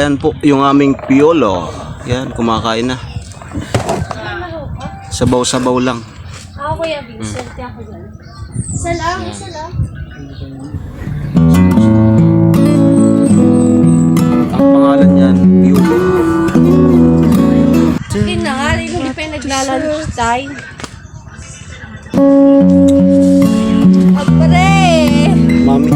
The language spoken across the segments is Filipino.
Ayan po yung aming piolo. Yan, kumakain na. Sabaw-sabaw lang. Ako kuya Vincent, ako dyan. Isa lang, isa lang. Ang pangalan niyan, piolo. Sige na nga, hindi pa yung naglalunch time. Apre! Mami.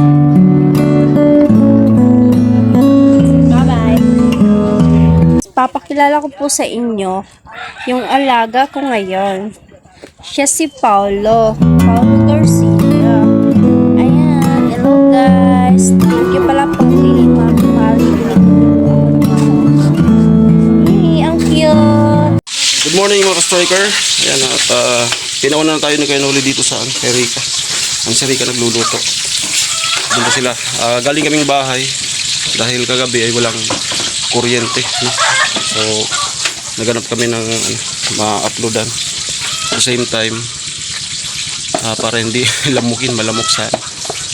Papakilala ko po sa inyo yung alaga ko ngayon. Siya si Paulo. Paulo Garcia. Ayan. Hello guys. Thank you pala po kay Mami Mali. Hey, ang cute. Good morning mga ka-striker. Ayan at uh, pinauna na tayo ni Kuya Noli dito sa kay. Ang si Rika nagluluto. Doon sila. Ah, galing kaming bahay dahil kagabi ay walang kuryente. No? So, naganap kami ng ano, ma-uploadan. At same time, ah, para hindi lamukin, malamok sa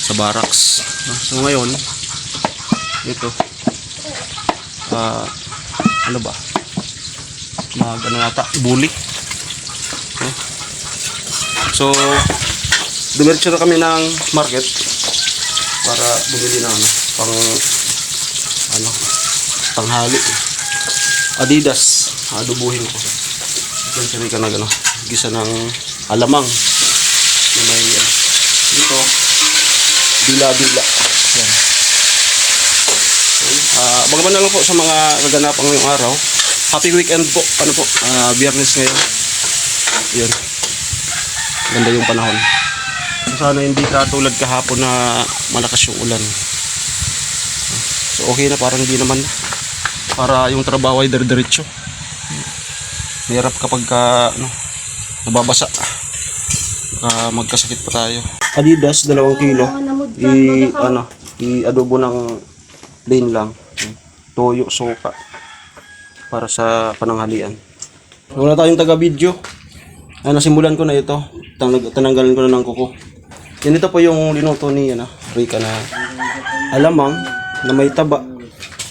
sa barracks. no? So ngayon, ito, ah, ano ba? mag ano nata, bulik. Okay. So, dumiretso na kami ng market para bumili ng ano, pang ano, tanghali. Adidas, adubuhin ko. Ito siya ka nag ano, gisa ng alamang na may ano, dito, dila-dila. Yan. Okay. Bagaman na lang po sa mga kaganapang ngayong araw. Happy weekend po. Ano po? Ah, biyernes ngayon. Yun. Ganda yung panahon. Sana hindi katulad kahapon na malakas yung ulan. So okay na parang hindi naman na. Para yung trabaho ay dire-diretso. Hirap kapag ka, ano, nababasa. Baka magkasakit pa tayo. Adidas, dalawang kilo. I, ano, i-adobo ng plain lang. Toyo, suka para sa pananghalian. Wala tayong taga-video. Ay, nasimulan ko na ito. Tanag tananggalan ko na ng kuko. Yan ito po yung linuto ni ano, Rika na alamang na may taba.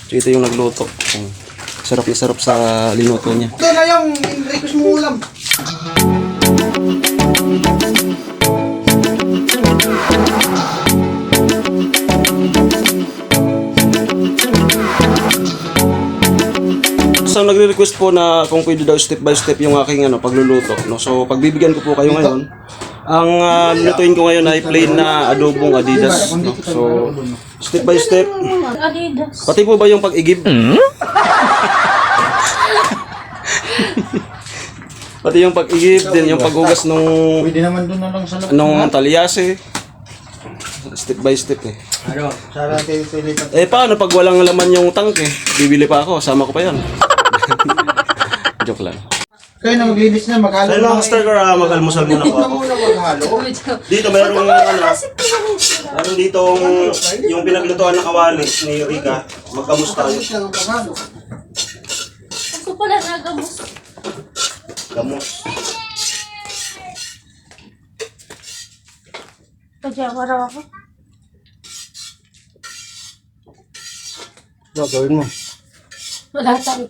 So, ito yung nagluto. Sarap na sarap sa linuto niya. Ito na yung request mo ulam. So nagre-request po na kung pwede daw step by step yung aking ano pagluluto, no. So pagbibigyan ko po kayo ngayon. Ang uh, lutuin ko ngayon ay plain na adobong Adidas, no. So step by step. Adidas. Pati po ba yung pag-igib? Pati yung pag-igib din yung paghugas nung Pwede naman doon na lang sa loob. nung talyase. Step by step eh. Ano? Sana kayo pilipat. Eh paano pag walang laman yung tangke? Bibili pa ako, sama ko pa yan. Joke lang. Kayo na maglinis na, maghalo mga star uh, mag-almusal muna po ako. Maghalo. Dito mayroong ano, meron dito yung pinaglutuan na kawali ni Rika. Magkamusta maghalo. Ako pala nagamos. Gamos. Pajama raw ako. Ano gawin mo? Wala tayo.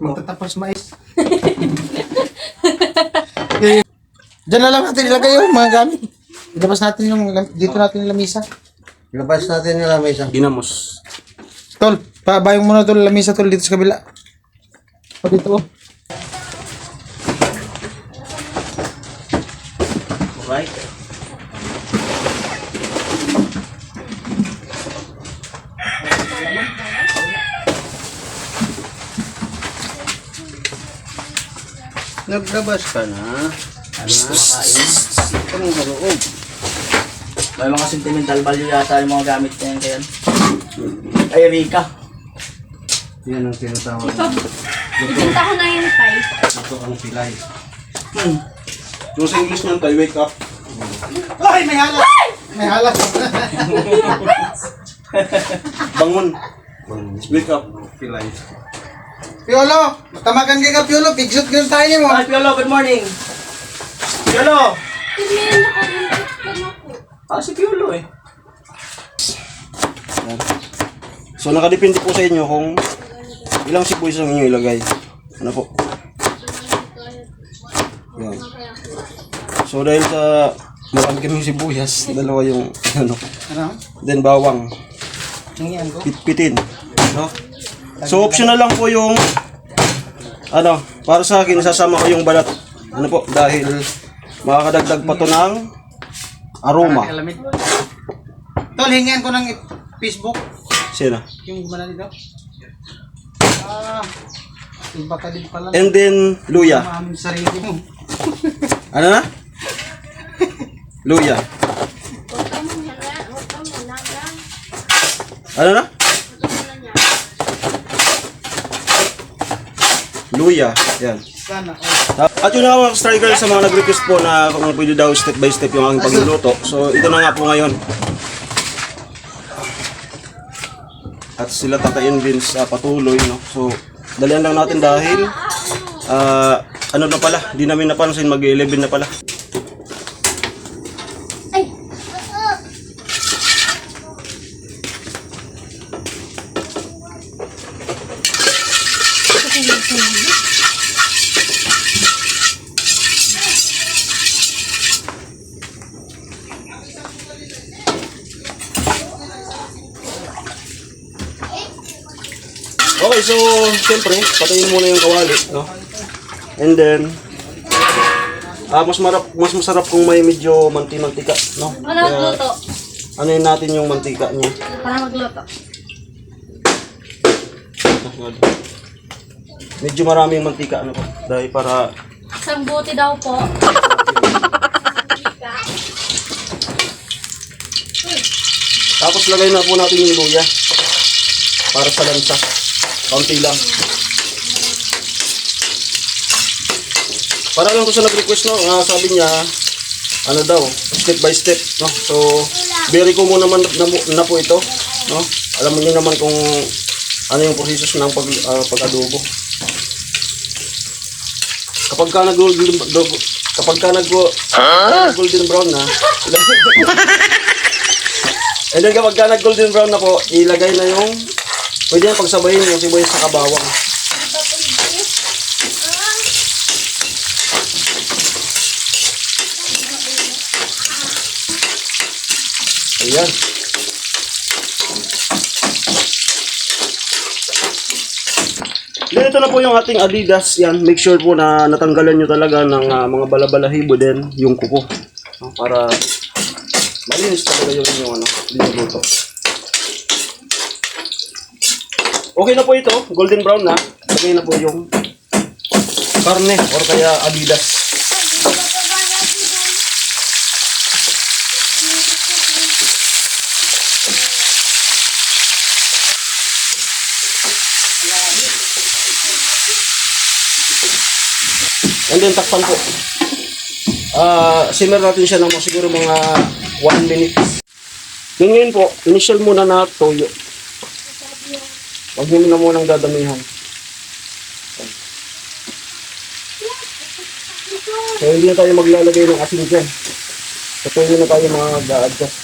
Magtatapos mais. Diyan na lang natin ilagay yung mga gamit. Ilabas natin yung, dito natin yung lamisa. Ilabas natin yung lamisa. Ginamos. Tol, pabayong muna tol, lamisa tol dito sa kabila. O dito oh. Alright. Naglabas ka na. Na makain? Ano sa loob? May mga sentimental value yata yung mga gamit niya kaya. Ay, Rika. Yan ang tinatawag. Ibinta ko na yung tay. Ito ang pilay. Yung sa English niyan tayo, wake up. Ay, may halas! May halas! Bangon. Wake up. Pilay. Piolo! Tamakan ka ka, Piolo. Pigsot ka tayo ni mo. Hi, Piolo. Good morning. Piolo. Tingnan na kami. Ah, si Piolo eh. So nakadepende po sa inyo kung ilang sibuyas ang inyo ilagay. Ano po? Yan. So dahil sa marami kaming sibuyas, dalawa yung ano. Ano? Then bawang, pitpitin, no? So optional lang po yung ano, para sa akin sasama ko yung balat. Ano po? Dahil makakadagdag pa to ng aroma. Kalamit. Tol, hingian ko ng Facebook. Sino? Yung gumana dito. Ah, iba ka din pala. And then luya. Maaming sarili mo. Ano na? Luya. Ano na? Luya. Yan. Sana. At yun nga mga striker sa mga nag-request po na kung pwede daw step by step yung aking pagluluto. So ito na nga po ngayon. At sila tatayin din sa patuloy. No? So dalian lang natin dahil ah, ano na pala, di namin napansin mag-11 na pala. Okay, so siyempre, patayin muna yung kawali, no? And then ah mas marap mas masarap kung may medyo manti-mantika, no? Ano magluto? ano yun natin yung mantika niya. Para magluto. Medyo maraming mantika ano po. Dahil para Isang buti daw po. tapos lagay na po natin yung luya. Para sa lansa. Kaunti lang. Para lang ko sa nag-request no, nga sabi niya ano daw, step by step, no. So, very ko muna naman na, na po ito, no. Alam niyo naman kung ano yung proseso ng pag ah, pag-adobo. Kapag ka nag golden kapag ka nag golden brown na, And then kapag ka nag golden brown na po, ilagay na yung pwede na pagsabayin yung sibuyas sa kabawang. Ayan. Then ito na po yung ating Adidas. Yan, make sure po na natanggalan nyo talaga ng ah, mga balabalahibo din yung kuko. No, para malinis talaga yung inyong ano, linuluto. Okay na po ito, golden brown na. Okay na po yung karne or kaya Adidas. And then takpan po. Ah, simmer natin siya ng siguro mga 1 minute. Then ngayon po, initial muna na toyo. Huwag nyo na munang dadamihan. So hindi na tayo maglalagay ng asin dyan. So toyo na tayo mag-adjust.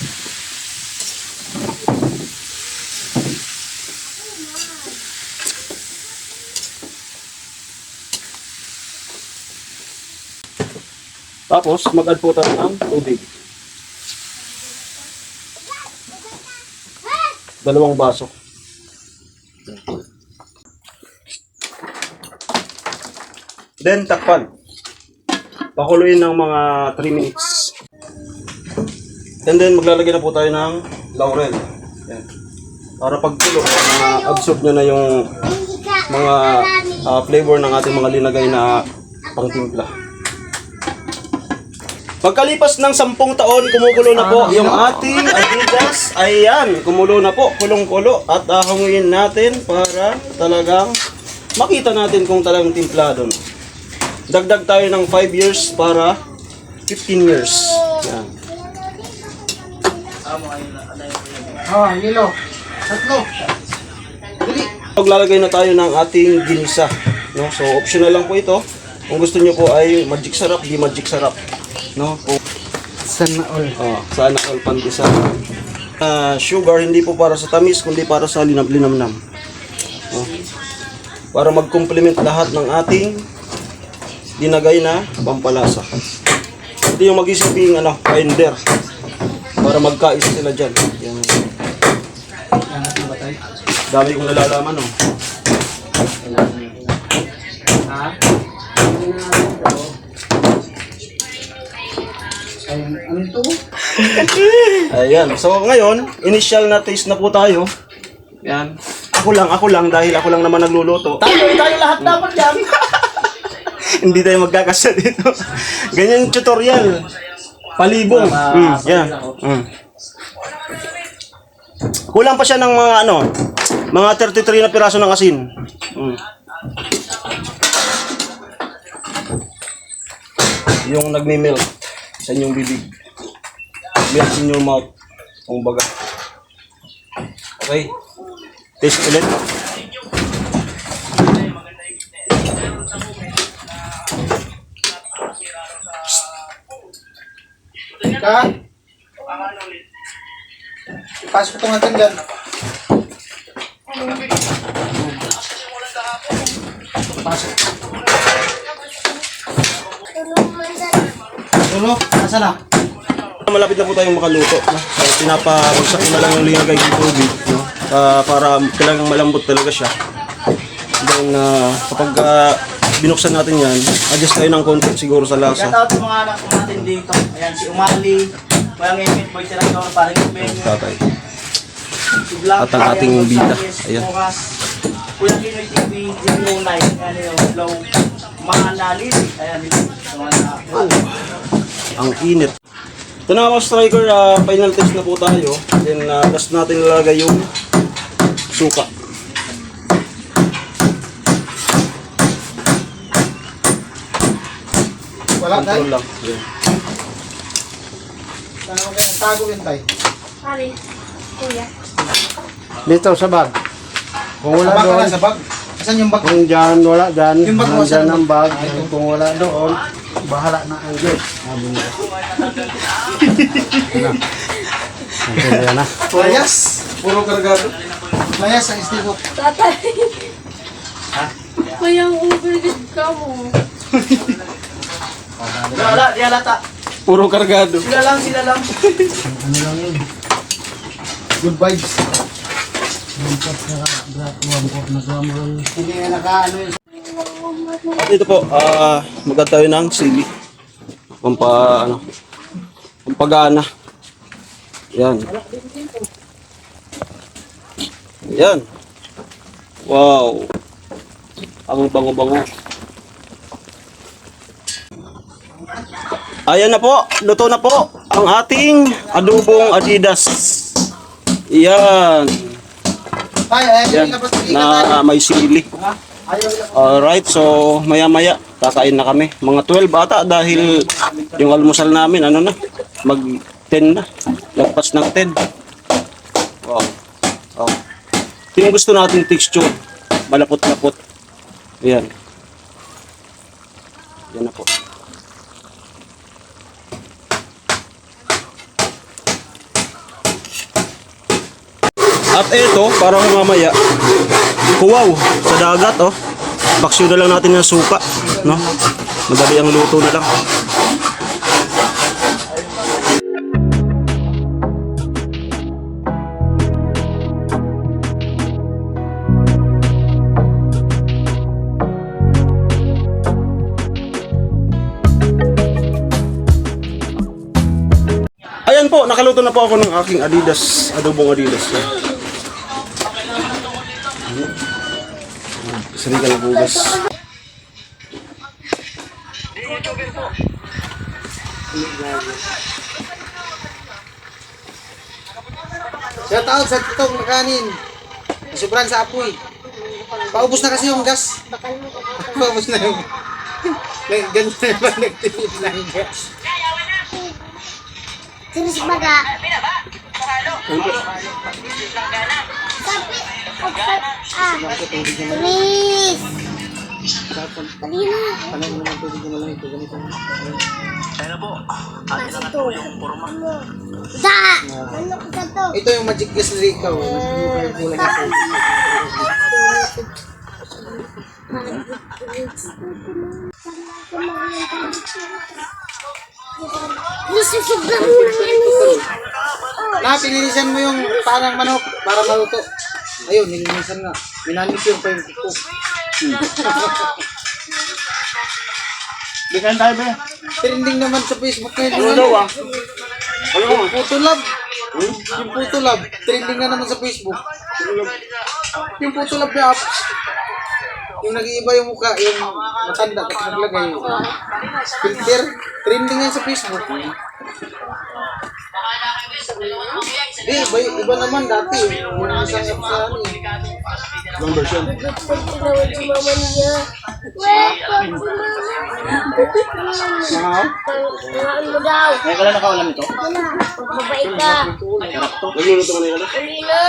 Tapos, mag-add po tayo ng tubig. Dalawang baso. Then, takpan. Pakuluin ng mga 3 minutes. And then, maglalagay na po tayo ng laurel. Yan. Para pagkulo, na-absorb nyo na yung mga ah, flavor ng ating mga linagay na pangtimpla. Pagkalipas ng sampung taon, kumukulo na po yung ating Adidas. Ayan, kumulo na po, kulong-kulo. At ahanguin natin para talagang makita natin kung talagang timplado. no. Dagdag tayo ng 5 years para 15 years. Yan. Oh, yelo. Tatlo. Dili. Maglalagay na tayo ng ating ginisa. No? So, optional lang po ito. Kung gusto nyo po ay magic sarap, di magic sarap. No? Kung Sana all. Oh, sana all pandesal. Ah, sugar hindi po para sa tamis kundi para sa linam linamnam. Oh. Para mag-complement lahat ng ating dinagay na pampalasa. Ito yung mag-isiping ano, binder. Para magkais sila dyan. Yan. Dami kong nalalaman, oh. Ano to? Ayan. So ngayon, initial na taste na po tayo. Yan. Ako lang, ako lang dahil ako lang naman nagluluto. Tayo, tayo lahat dapat yan. Hindi tayo magkakasya dito. Ganyan yung tutorial. Palibong. Mm, yan. Mm. Kulang pa siya ng mga ano, mga 33 na piraso ng asin. Mm. Yung nagme-melt sa inyong bibig. Melt in your mouth. Kung baga. Okay. Taste ulit. Ka? Pasok ko itong dyan. Pasok. Tulo, nasa na? Malapit na po tayong makaluto. No? So, pinapabagsak na lang yung linagay ng tubig. No? Ah, para talagang malambot talaga siya. Then, ah, kapag ah, binuksan natin yan, adjust tayo ng konti siguro sa lasa. Shout out sa mga anak ko natin dito. Ayan, si Umali, Kuya Ngipit, Boy Tirador, parang Benyo, Tatay. si Black, At ang ating ayan, bida. Ayan. Kuya Pinoy TV, Jimmy Night, ano yung Low, mga nalis, ayan, sa mga na, Ang init. Ito na mga striker, ah, final test na po tayo. Then, ah, last natin ilalagay yung suka. Wala tayo. Control lang. Yan. Sana mo kayong tago yun tayo. Pare, kuya. Dito sa bag. Kung wala Sa bag ka doon, lang, sa bag. Asan yung bag? kung dyan, wala dyan, Yung bag mo, nandyan saan ang bag. Kung wala doon, bahala na ang Diyos. Sabi nila. Ano? Na. Layas. Puro kargado. Layas ang istiko. Tatay. Mayang overload ka mo. wala, di halata. Puro kargado. Sila lang, sila lang. Ano lang yun? Good vibes. Hindi nga nakaano yun. At ito po, ah, maganda tayo ng sili. Pampa, ano, pampagana. Yan. Yan. Wow. Ang bango-bango. Ayan na po, luto na po ang ating adobong Adidas. Yan. Yan. Na may sili. Alright, so maya maya kakain na kami. Mga 12 ata dahil yung almusal namin ano na, mag 10 na. Lagpas ng 10. Wow. Oh. Ito yung gusto natin texture. Malapot-lapot. Ayan. Yan na po. At ito, para mamaya, kuwaw sa dagat, oh. Baksyo na lang natin ng suka, no? Madali ang luto na lang. Ayan po, nakaluto na po ako ng aking Adidas, adobong Adidas. Sari ka ng bugas. Shout out sa titong kanin. Sobrang sa apoy. Paubos na kasi yung gas. Paubos na yung... Ganun na naman nagtipid ng gas. Sinis baga. Sabi, ah, please. Mo naman tubig na lang ito. Ganito. Ito yung magic gas na ikaw. Ano. Na, pinilisan mo yung parang manok para maluto. Ayun, nilinisan nga. Pa yung kuko. Bigan tayo ba? Trending naman sa Facebook ngayon. Ano daw ah? Yung puto love. Yung puto love. Trending na naman sa Facebook. Yung puto love na. Yung nag-iiba yung mukha, yung matanda tapos naglagay. Filter. Trending yan sa Facebook. Di, iba, iba naman dati. Yung isang app sa ano eh. Ibang version. Tinawag si mama niya. Mga Tinawag mo daw. Ngayon ka lang nakaulam ito? Wala. Magbabait ka. Nagluluto ka na yun. Uli na.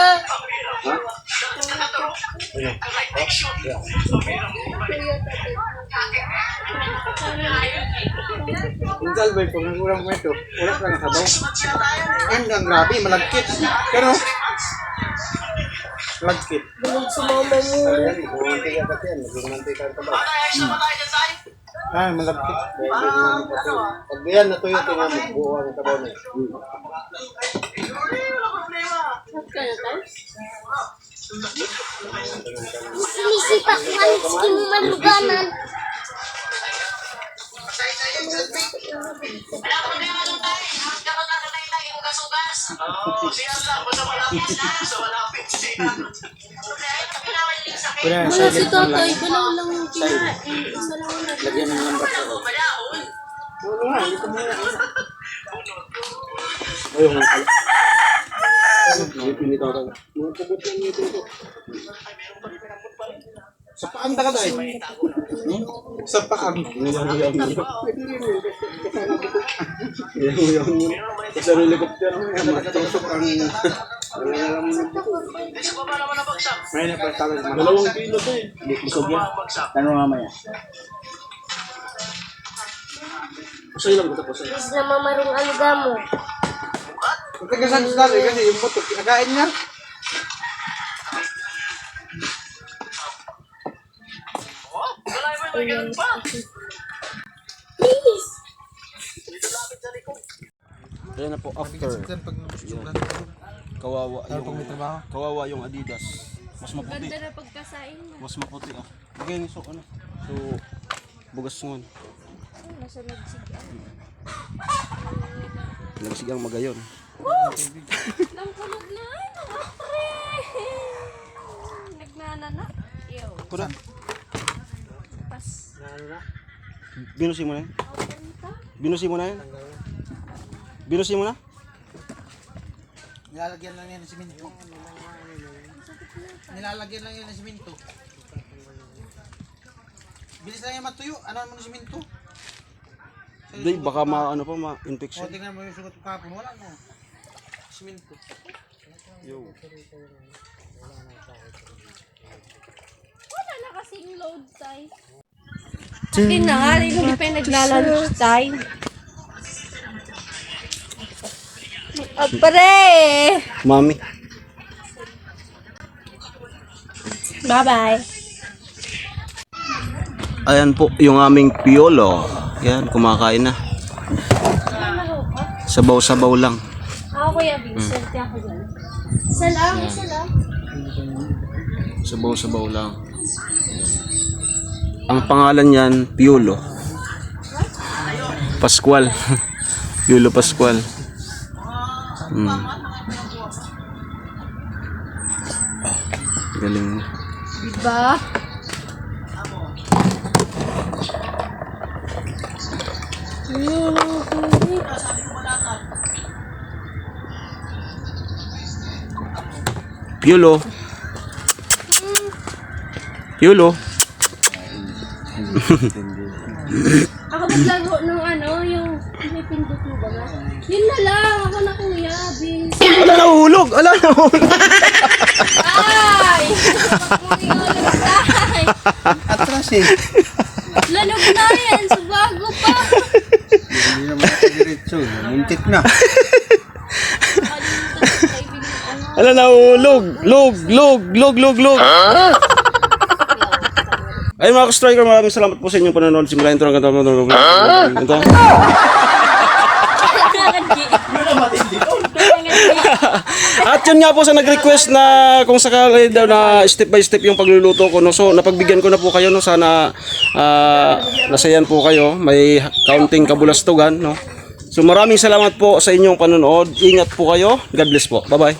Yung Albert, pag nagurang mo ito, wala ka lang sabaw. Ang ang grabe, malagkit. Pero, malagkit. Bulog si mama mo. Ah, malagkit. Pag yan natuyo, tingnan mo, buo ang tabaw na. Sinisipa ko nga hindi mo maluganan. Wala, Wala si tatay, dalaw lang yung kinain. Isa lang ang Lagyan ng lambat ako. Ayun, mga pala. Ay, pinitaw ka. Mga kubot lang nito ito. Sa paang taka tayo. Hmm? Sa. Nilamuyan mo. Nilamuyan mo. Kasi ang helicopter mo. Matusok ang... May na pa tawag mga. Dalawang kilo to eh. Busog yan. Tanong mamaya. Pasay lang ito, pasay. Is na mamarong aluga mo. Tagasan sa kasi yung buto, kinakain niya. Please! Ayan na po, after. sobrang Kawawa yung... Kawawa yung Adidas. Mas maputi. Ganda na pagkasain mo. Mas maputi ah. Ni so ano. So, bugas ngon. Nasa nagsigaan. Nagsigang magayon. Nang kulog na. Ay, nakapre. Nagnanana. Ew. Kuda. Pas. Binusi mo na yun. Binusi mo na yun. Binusi mo na? Nilalagyan lang yan ng siminto. Nilalagyan lang yan ng siminto. Bilis lang yan matuyo. Ano mo ng siminto? Di, baka ma, ano pa, O, ma-infection. tingnan mo yung sugat ko kahapon. Wala mo. Siminto. Yo. Wala na kasing load size. Akin na nga, hindi pa yung naglalunch time. Apre! Mami. Bye-bye. Ayan po, yung aming piolo. Yan, kumakain na. Sabaw-sabaw lang. Ako kuya Vincent, ako dyan. Isa lang, isa lang. Sabaw-sabaw lang. Ang pangalan niyan, Piolo. Pascual. Piolo Pascual. Hmm. Galing. Diba? Piolo. Piolo. Ako maglaro ng ano, yung may pindot mo ba na? Yun na lang, ako na kuya, Vincent. Ala, nahulog! Ala, nahulog! Ay! Ay! kasi. Lanog na yan, sa bago pa. Hindi naman ako diretso. Muntik na. Ala na, oh, log, log, log, log, log, log. Ay mga ka-striker, maraming salamat po sa inyong panonood. Simula intro hanggang tayo. Ito. At yun nga po sa nag-request na kung sakali daw na step by step yung pagluluto ko. No? So napagbigyan ko na po kayo. No? Sana ah, nasayan po kayo. May counting kabulastugan. No? So maraming salamat po sa inyong panonood. Ingat po kayo. God bless po. Bye-bye.